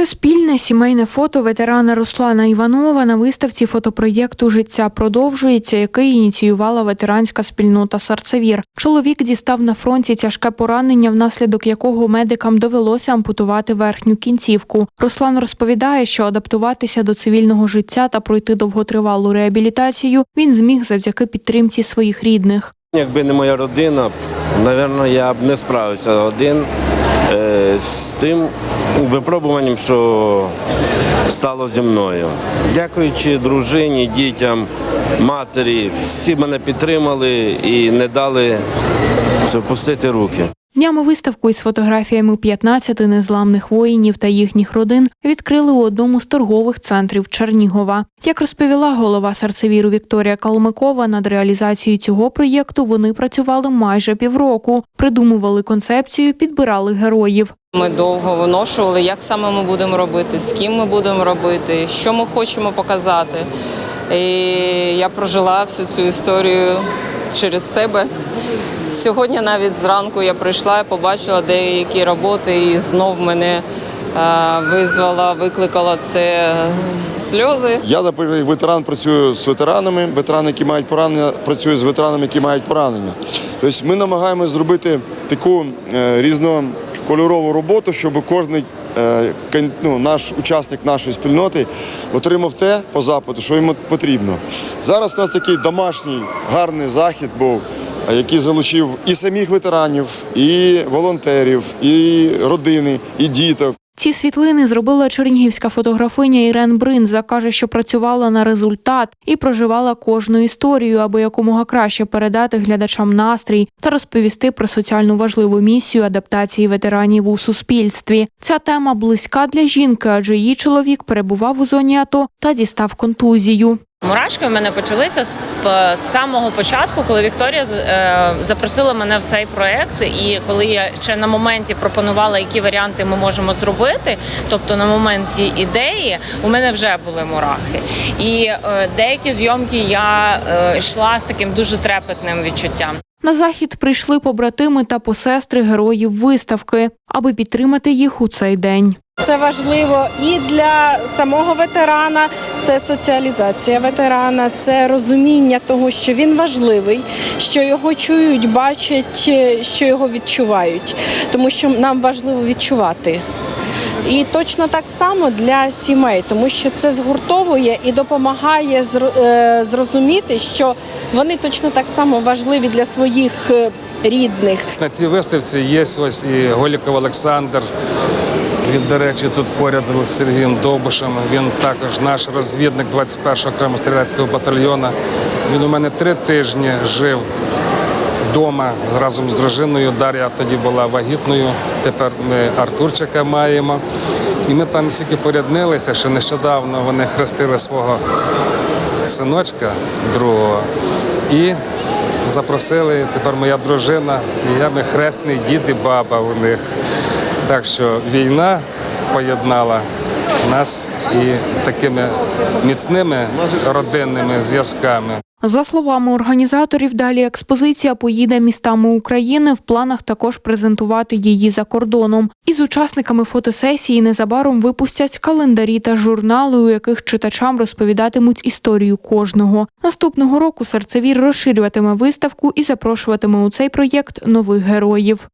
Це спільне сімейне фото ветерана Руслана Іванова на виставці фотопроєкту Життя продовжується, який ініціювала ветеранська спільнота Сарцевір. Чоловік дістав на фронті тяжке поранення, внаслідок якого медикам довелося ампутувати верхню кінцівку. Руслан розповідає, що адаптуватися до цивільного життя та пройти довготривалу реабілітацію він зміг завдяки підтримці своїх рідних. Якби не моя родина, напевно, я б не справився один з тим випробуванням, що стало зі мною. Дякуючи дружині, дітям, матері, всі мене підтримали і не дали це впустити руки. Днями виставку із фотографіями 15 незламних воїнів та їхніх родин відкрили у одному з торгових центрів Чернігова. Як розповіла голова серцевіру Вікторія Калмикова, над реалізацією цього проєкту вони працювали майже півроку, придумували концепцію, підбирали героїв. Ми довго виношували, як саме ми будемо робити, з ким ми будемо робити, що ми хочемо показати. І я прожила всю цю історію через себе. Сьогодні навіть зранку я прийшла я побачила деякі роботи, і знов мене е, визвала, викликала це сльози. Я, наприклад, ветеран працюю з ветеранами, ветерани, які мають поранення, працюю з ветеранами, які мають поранення. Тобто ми намагаємося зробити таку е, різнокольорову роботу, щоб кожен ну, наш учасник нашої спільноти отримав те по запиту, що йому потрібно. Зараз у нас такий домашній гарний захід був. е, Який залучив і самих ветеранів, і волонтерів, і родини, і діток. Ці світлини зробила чернігівська фотографиня Ірен Бринза. каже, що працювала на результат і проживала кожну історію, аби якомога краще передати глядачам настрій та розповісти про соціально важливу місію адаптації ветеранів у суспільстві. Ця тема близька для жінки, адже її чоловік перебував у зоні АТО та дістав контузію. Мурашки в мене почалися з, самого початку, коли Вікторія е, запросила мене в цей проект. І коли я ще на моменті пропонувала, які варіанти ми можемо зробити, тобто на моменті ідеї, у мене вже були мурахи. І е, деякі зйомки я е, йшла з таким дуже трепетним відчуттям. На захід прийшли побратими та посестри героїв виставки, аби підтримати їх у цей день. Це важливо і для самого ветерана, це соціалізація ветерана, це розуміння того, що він важливий, що його чують, бачать, е, що його відчувають, тому що нам важливо відчувати. І точно так само для сімей, тому що це згуртовує і допомагає е, зрозуміти, що вони точно так само важливі для своїх е, рідних. На цій виставці є ось і Голіков Олександр. Він, до речі, тут поряд з Сергієм Довбушем. Він також наш розвідник 21-го окремо стрілецького батальйону. Він у мене три тижні жив вдома разом з дружиною. Дар'я тоді була вагітною. Тепер ми Артурчика маємо. І ми там стільки поряднилися, що нещодавно вони хрестили свого синочка другого і запросили. Тепер моя дружина, і я ми хресний дід і баба у них. Так що війна поєднала нас і такими міцними родинними зв'язками. За словами організаторів, далі експозиція поїде містами України. В планах також презентувати її за кордоном. Із учасниками фотосесії незабаром випустять календарі та журнали, у яких читачам розповідатимуть історію кожного. Наступного року серцевір розширюватиме виставку і запрошуватиме у цей проєкт нових героїв.